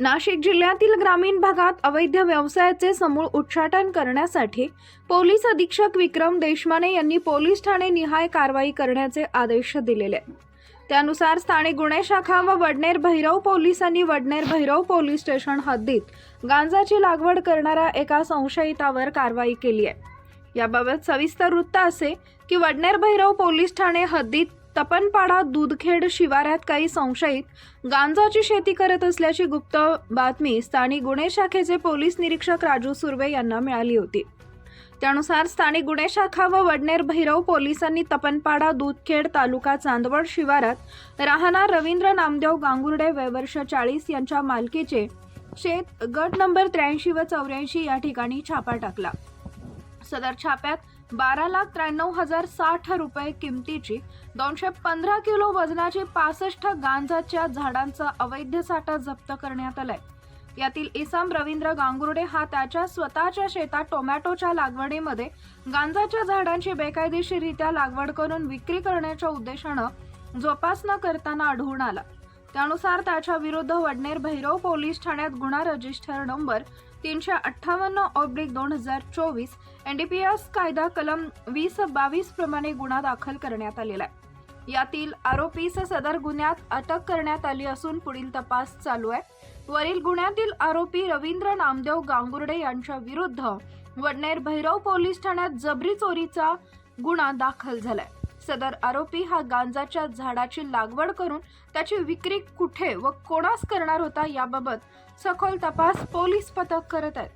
नाशिक जिल्ह्यातील ग्रामीण भागात अवैध व्यवसायाचे समूळ उच्चाटन करण्यासाठी पोलीस अधीक्षक विक्रम देशमाने यांनी पोलीस ठाणे निहाय कारवाई करण्याचे आदेश दिलेले. त्यानुसार स्थानिक गुन्हे शाखा व वडनेर भैरव पोलिसांनी वडनेर भैरव पोलीस स्टेशन हद्दीत गांजाची लागवड करणाऱ्या एका संशयितावर कारवाई केली आहे. याबाबत सविस्तर वृत्त असे की वडनेर भैरव पोलीस ठाणे हद्दीत तपनपाडा दूधखेड शिवारात काही संशयित गांजाची शेती करत असल्याची गुप्त बातमी स्थानिक गुन्हे शाखेचे पोलीस निरीक्षक राजू सुर्वे यांना मिळाली होती. त्यानुसार स्थानिक गुन्हे शाखा व वडनेर भैरव पोलिसांनी तपनपाडा दूधखेड तालुका चांदवड शिवारात राहणार रवींद्र नामदेव गांगुर्डे वयवर्ष चाळीस यांच्या मालकीचे शेत गट नंबर त्र्याऐंशी व चौऱ्याऐंशी या ठिकाणी छापा टाकला. सदर छाप्यात बारा लाख त्र्याण्णव हजार साठ रुपये किमतीची दोनशे पंधरा किलो वजनाची पासष्ट गांजाच्या झाडांचा अवैध साठा जप्त करण्यात आलाय. यातील इसाम रवींद्र गांगुर्डे हा त्याच्या स्वतःच्या शेतात टोमॅटोच्या लागवडीमध्ये गांजाच्या झाडांची बेकायदेशीररित्या लागवड करून विक्री करण्याच्या उद्देशानं जोपासना करताना आढळून आला. त्यानुसार त्याच्या विरुद्ध वडनेर भैरव पोलीस ठाण्यात गुन्हा रजिस्टर नंबर तीनशे अठ्ठावन्न ऑब्लिक दोन हजार चोवीस एनडीपीएस कायदा कलम वीस बावीस प्रमाणे गुन्हा दाखल करण्यात आलेला आहे. यातील आरोपीस सदर गुन्ह्यात अटक करण्यात आली असून पुढील तपास चालू आहे. वरील गुन्ह्यातील आरोपी रवींद्र नामदेव गांगुर्डे यांच्या विरुद्ध वडनेर भैरव पोलीस ठाण्यात जबरी चोरीचा गुन्हा दाखल झालाय. सदर आरोपी हा गांजाच्या झाडाची लागवड करून त्याची विक्री कुठे व कोणास करणार होता याबाबत सखोल तपास पोलीस पथक करत आहेत.